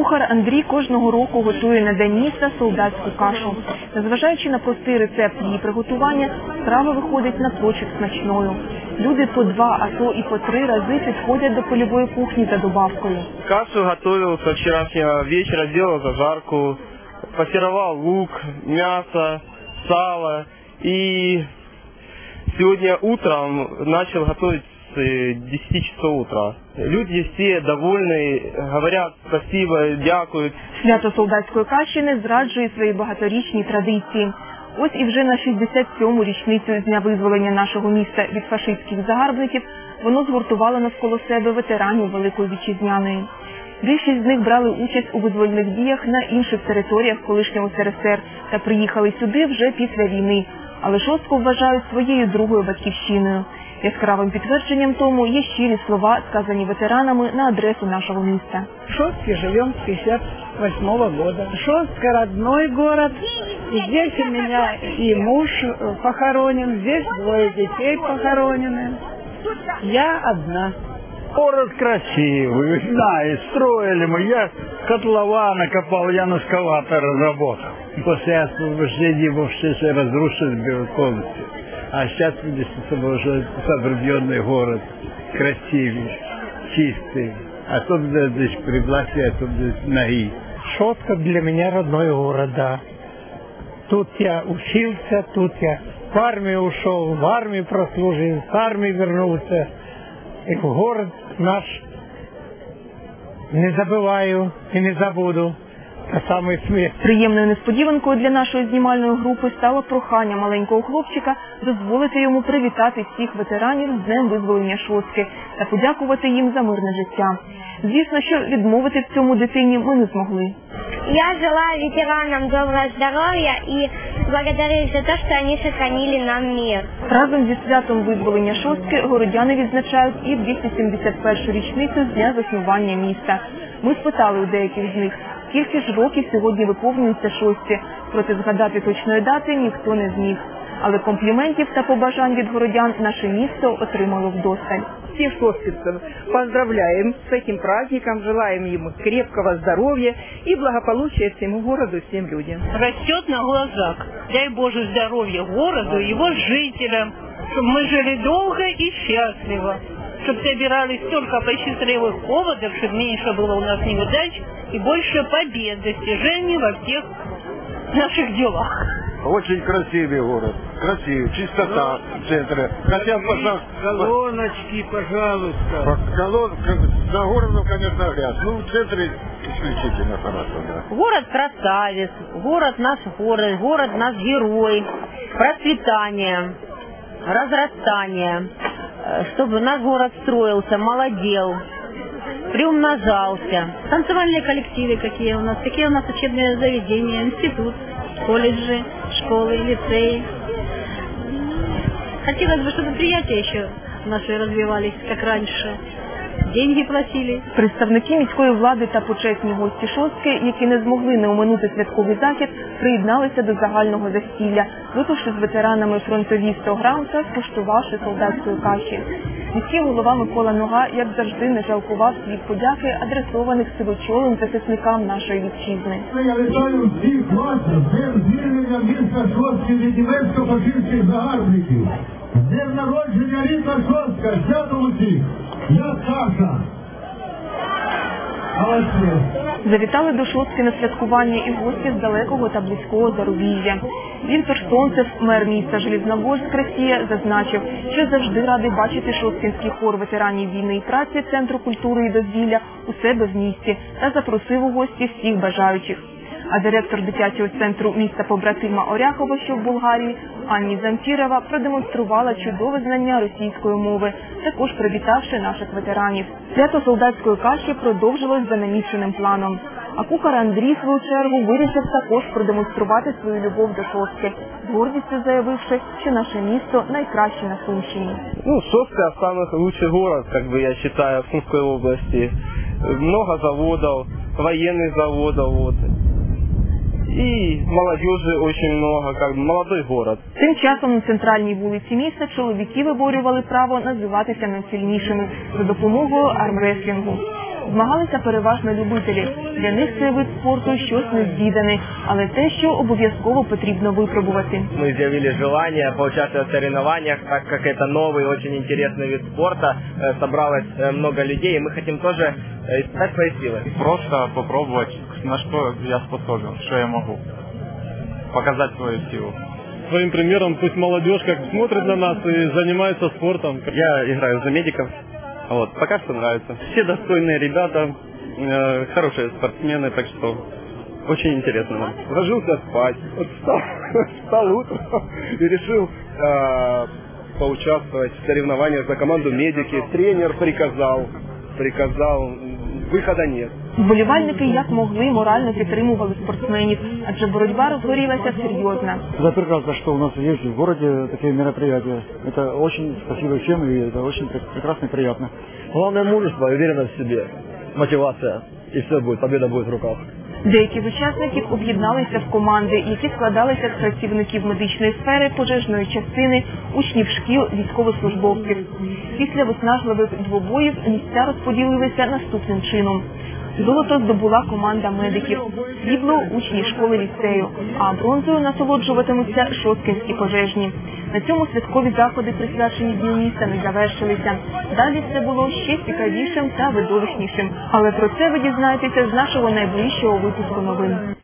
Кухар Андрій кожного року готує на день міста солдатську кашу. Незважаючи на простий рецепт її приготування, страва виходить напрочуд смачною. Люди по два, а то і по три рази підходять до польової кухні за добавкою. Кашу готовил со вчерашнего вечера, делал зажарку, пассеровал лук, мясо, сало. И сегодня утром с э, 10 часов утра. Люди все довольны, говорят спасибо, дякуют. Свято солдатської каші не зраджує свої багаторічні традиції. Ось і вже на 67-му річницю з дня визволення нашого міста від фашистських загарбників воно згуртувало навколо себе ветеранів Великої Вітчизняної. Більшість з них брали участь у визвольних діях на інших територіях колишнього СРСР та приїхали сюди вже після війни, але шостку вважають своєю другою батьківщиною. Яскравим підтвердженням тому є щирі слова, сказані ветеранами на адресу нашого міста. В Шостке живем с 58 года. Шостка родной город. И здесь у меня и муж э, похоронен, здесь двое детей похоронены. Я одна. Город красивый, знаешь, строили мы. Я котлована копал, я на эскалаторе работал. После освобождения его все же разрушили было полностью. А сейчас, видишь, это уже обрубленный город, красивый, чистый. А тут здесь при власти, а тут здесь ноги. Шотка для меня родной город, да. Тут я учился, тут я в армию ушел, в армии прослужил, с армии вернулся. И город наш не забываю и не забуду. Та самий сміх. Приємною несподіванкою для нашої знімальної групи стало прохання маленького хлопчика дозволити йому привітати всіх ветеранів з днем визволення шостки та подякувати їм за мирне життя. Звісно, що відмовити в цьому дитині ми не змогли. Я желаю ветеранам доброго здоровья и благодарю за то, что они сохранили нам мир. Разом зі святом визволення шостки городяни відзначають і 271 річницю з дня заснування міста. Ми спитали у деяких з них, скільки ж років сьогодні виповнюється шості, проте згадати точної дати ніхто не зміг. Але компліментів та побажань від городян наше місто отримало вдосталь. всех шостовцев поздравляем с этим праздником, желаем ему крепкого здоровья и благополучия всему городу и всем людям. растет на глазах. Дай Боже здоровья городу, его жителям, чтобы мы жили долго и счастливо, чтобы собирались только по счастливых поводах, чтобы меньше было у нас неудач и больше побед, достижений во всех наших делах. Очень красивый город. Красивый. Чистота в центре. Хотя, пожалуйста, Колоночки, пожалуйста. колон, за городом, конечно, грязь. Ну, в центре исключительно хорошо, да. Город красавец, город наш город, город наш герой, процветание, разрастание, э, чтобы наш город строился, молодел, приумножался. Танцевальные коллективы какие у нас, какие у нас учебные заведения, институт, колледжи, школы, лицеи. Хотелось бы, чтобы предприятия еще наши развивались, как раньше. Деньги платили. Представники міської влади та почесні гості шостки, які не змогли не оминути святковий захід, приєдналися до загального застілля, випивши з ветеранами фронтові 100 грам та скуштувавши солдатської каші. Міський голова Микола Нога, як завжди, не жалкував слів подяки, адресованих сивочолим захисникам нашої вітчизни. Я вітаю всіх вас з днем звільнення міста Шостки від німецько-фашистських загарбників. Днем народження рідна Шостка, свято усіх. Я Саша. Завітали до шостки на святкування і гості з далекого та близького зарубіжжя. Віктор Сонцев, мер міста Желізногорськ Росія, зазначив, що завжди радий бачити шосткінський хор ветеранів війни і праці Центру культури і дозвілля у себе в місті та запросив у гості всіх бажаючих. А директор дитячого центру міста побратима Оряхова, що в Болгарії, Анні Замфірова, продемонструвала чудове знання російської мови, також привітавши наших ветеранів. Свято солдатської каші продовжилось за наміченим планом. А кухар Андрій, в свою чергу, вирішив також продемонструвати свою любов до шостки, з гордістю заявивши, що наше місто найкраще на Сумщині. Ну, Шостка самый лучший город, как бы я считаю, в Сумской области. Много заводов, военных заводов, вот. И молодежи очень много, как бы город. Тим часом на центральній вулиці міста чоловіки виборювали право називатися найсильнішими за допомогою армреслінгу Змагалися переважно любителі. Для них цей вид спорту щось незвідане, але те, що обов'язково потрібно випробувати. Мы изъявили желание поучаствовать в соревнованиях, так как это новый, очень интересный вид спорта. Э, Собралось э, много людей, и мы хотим тоже э, испытать свои силы. Просто попробовать, на что я способен, что я могу. Показать свою силу. Своим примером пусть молодежь как смотрит на нас и занимается спортом. Я играю за медиков. Вот, пока что нравится. Все достойные ребята, э, хорошие спортсмены, так что очень интересно нам. Ложился спать, вот встал, встал утром и решил э, поучаствовать в соревнованиях за команду медики. Тренер приказал, приказал, м, выхода нет. Вболівальники як могли морально підтримували спортсменів, адже боротьба розгорілася серйозна. Это прекрасно, что у нас есть в городе такие мероприятия. Это очень спасибо всем, и это очень пр- прекрасно и приятно. Главное мужество и уверенность в себе, мотивация, и все будет, победа будет в руках. Деякі з учасників об'єдналися в команди, які складалися з працівників медичної сфери, пожежної частини, учнів шкіл, військовослужбовців. Після виснажливих двобоїв місця розподілилися наступним чином. Золото здобула команда медиків, срібло учні школи ліцею, а бронзою насолоджуватимуться шосткинські пожежні. На цьому святкові заходи, присвячені Дню міста, не завершилися. Далі все було ще цікавішим та видовищнішим. Але про це ви дізнаєтеся з нашого найближчого випуску новин.